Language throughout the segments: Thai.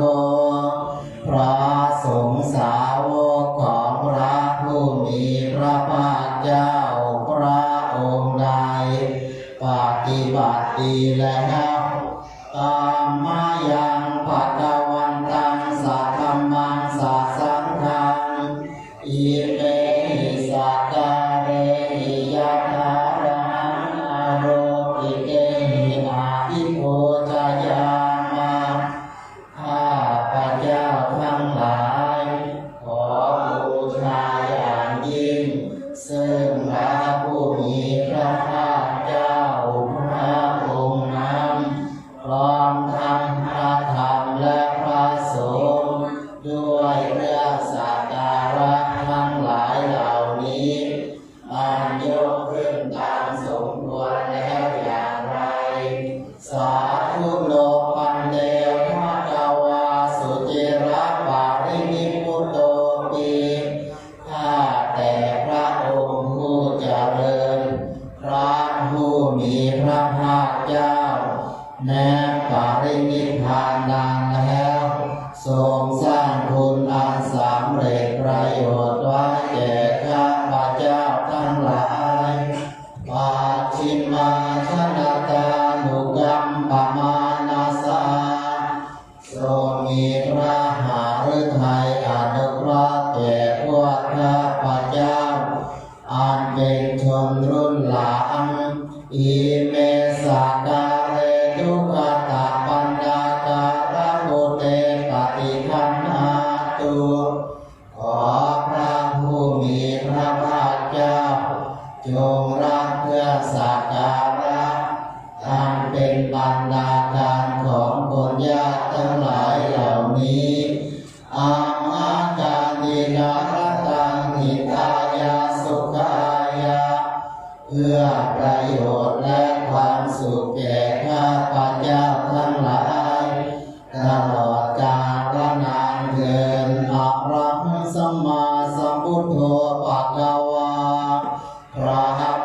cuando 哎 baca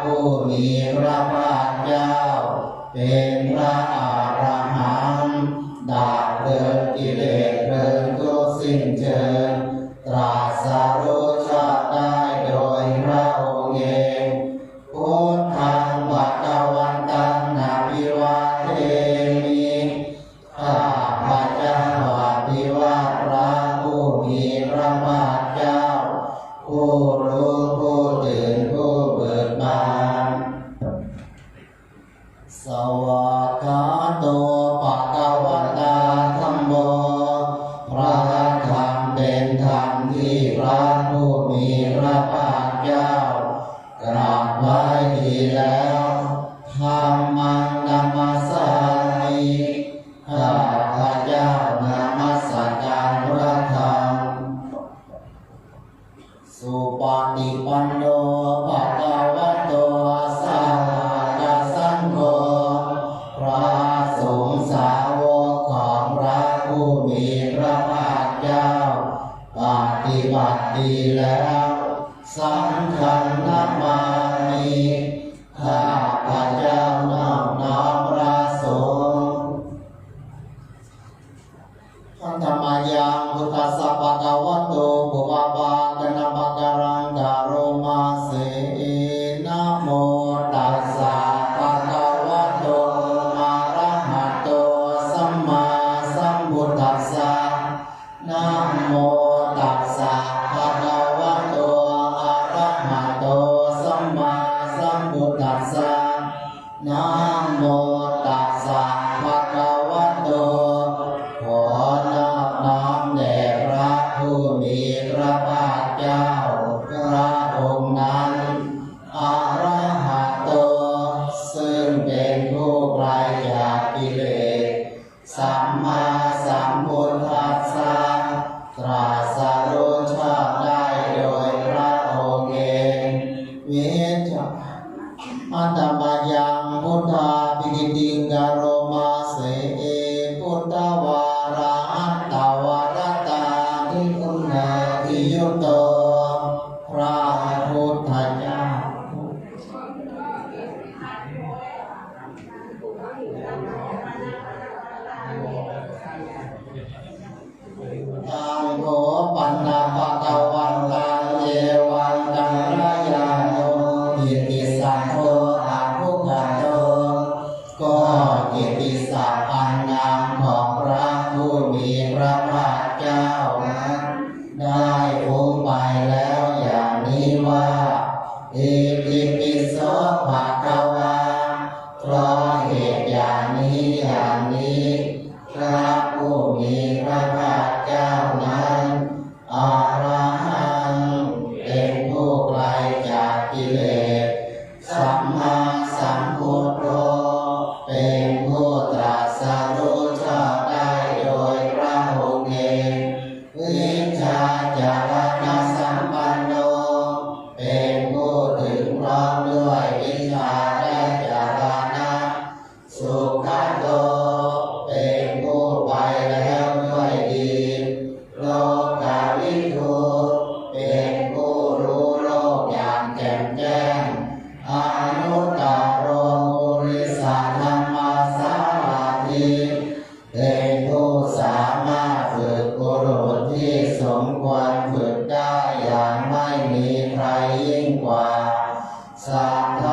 ผู้มีพระภาคเจ้า เป็นพระอรหันต์ดาบเดินกิเลสเดินทุกสิ้นเชิญตราส 一样的 สัทธ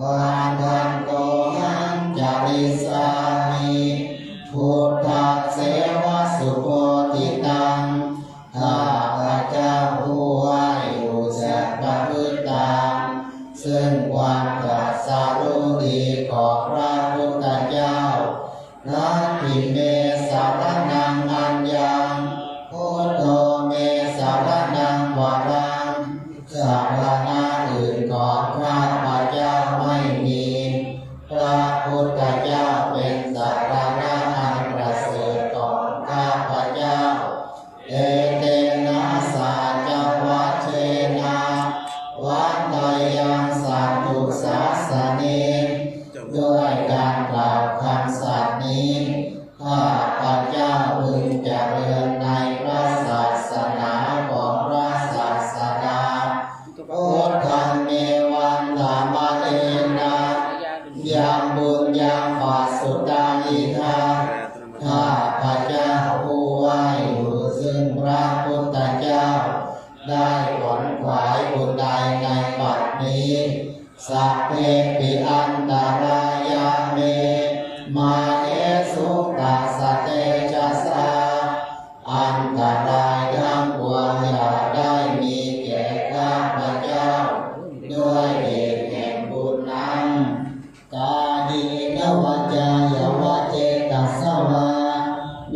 า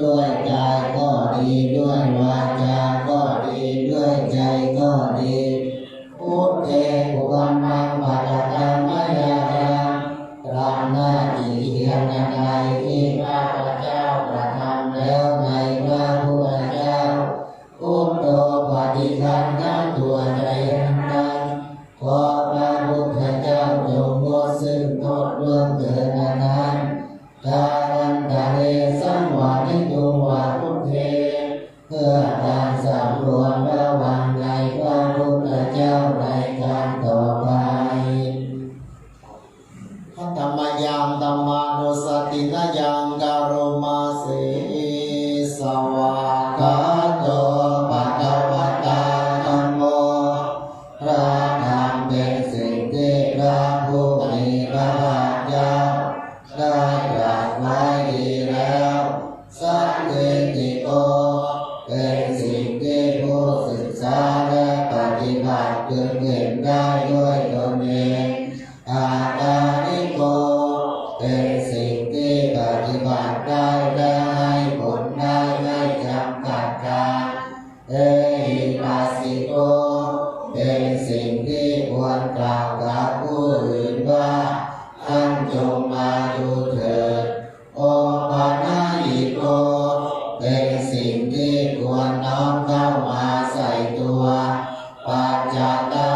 ด้วย ปั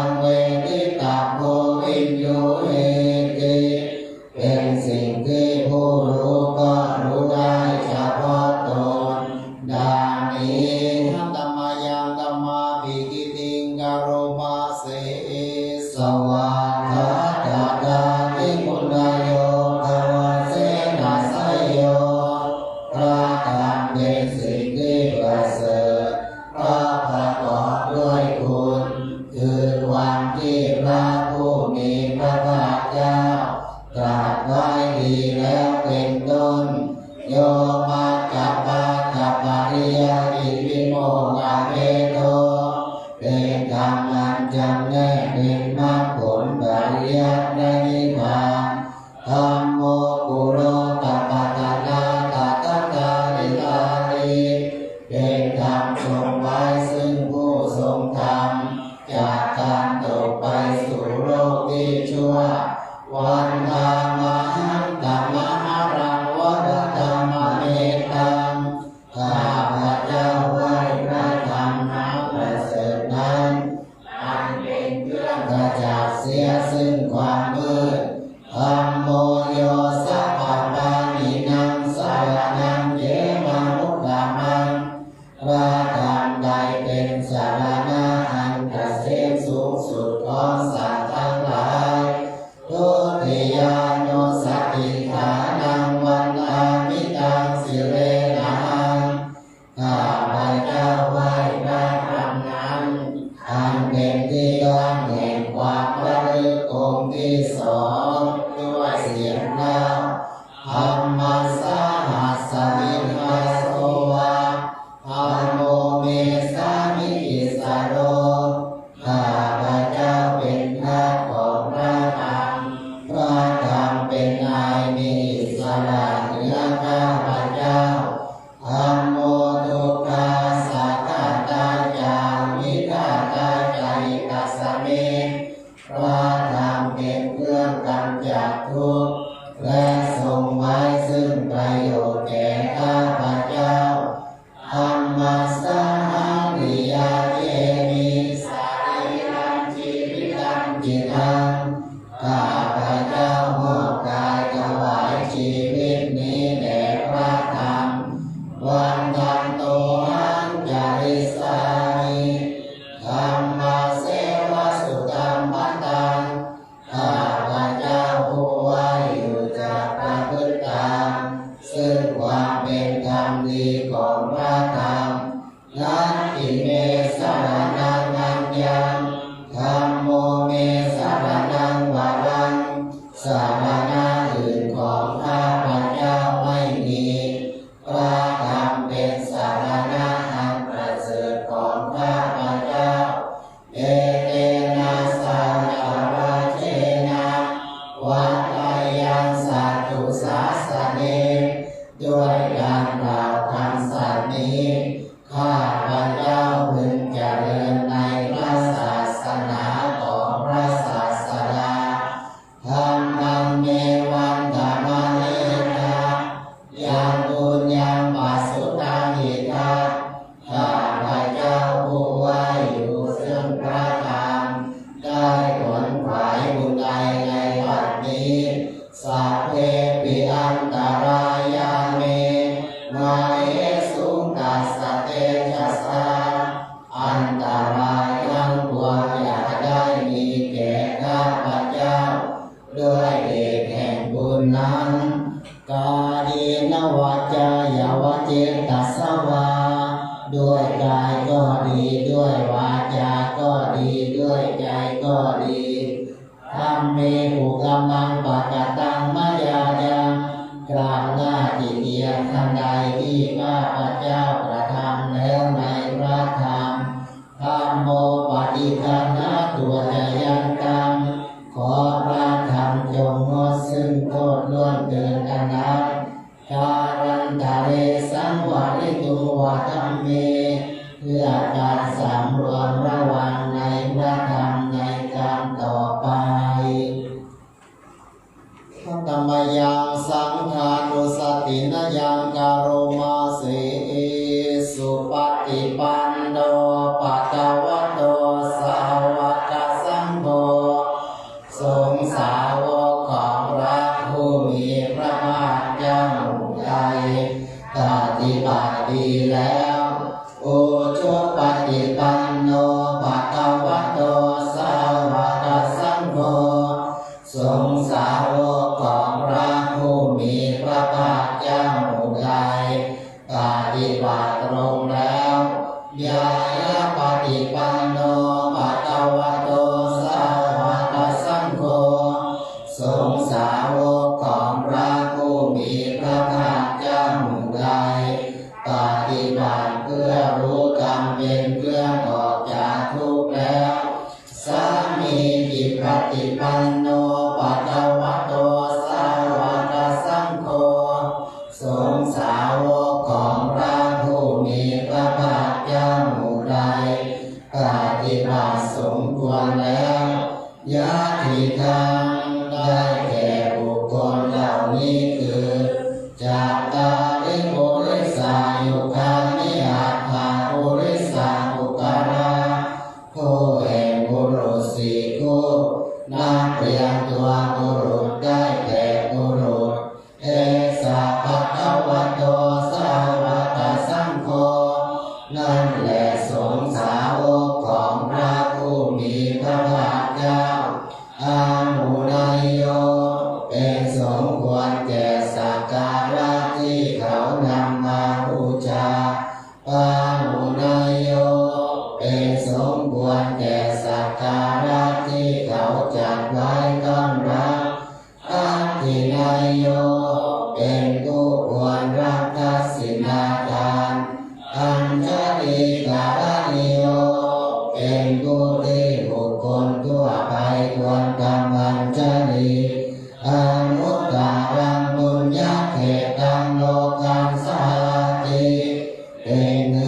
ต่อไปธรรมยังสังฆานุสตินยังาวกของพระผู้มีพระภาคเจ้าใดปฏิบัติเพื่อรู้กรรมเป็นเพื่องออก Amen.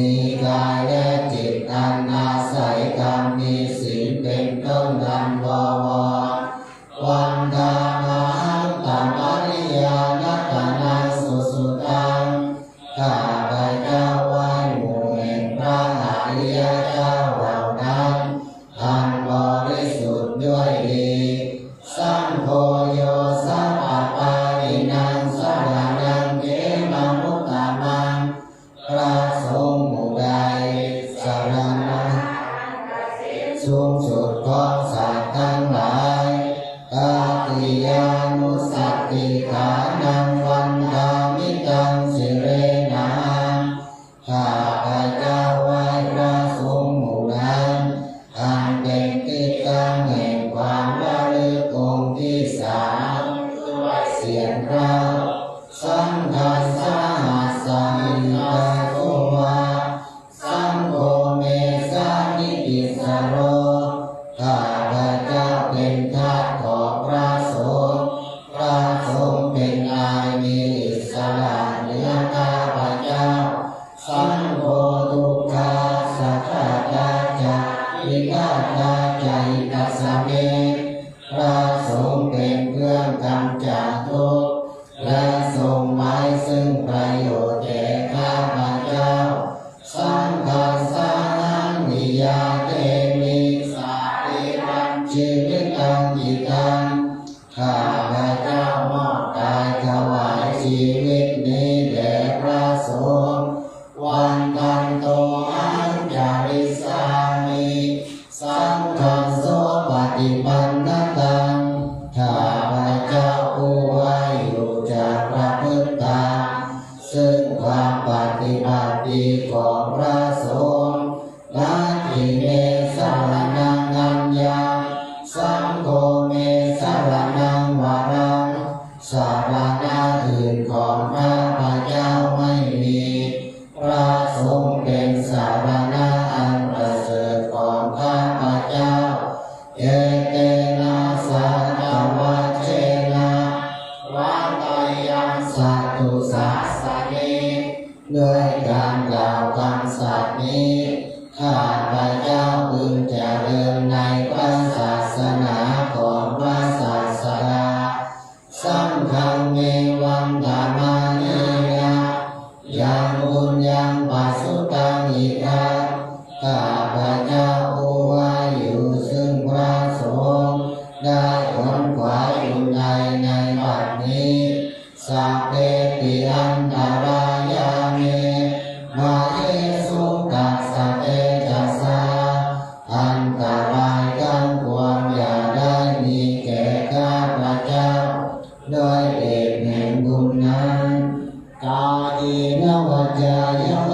มีกายและจิตอันนา ตังจิตังขา ตุศาสนีด้วยการกล่าวคำสัตย์นี้ ข้าพระเจ้าพึงเจริญในพระศาสนา Jaya.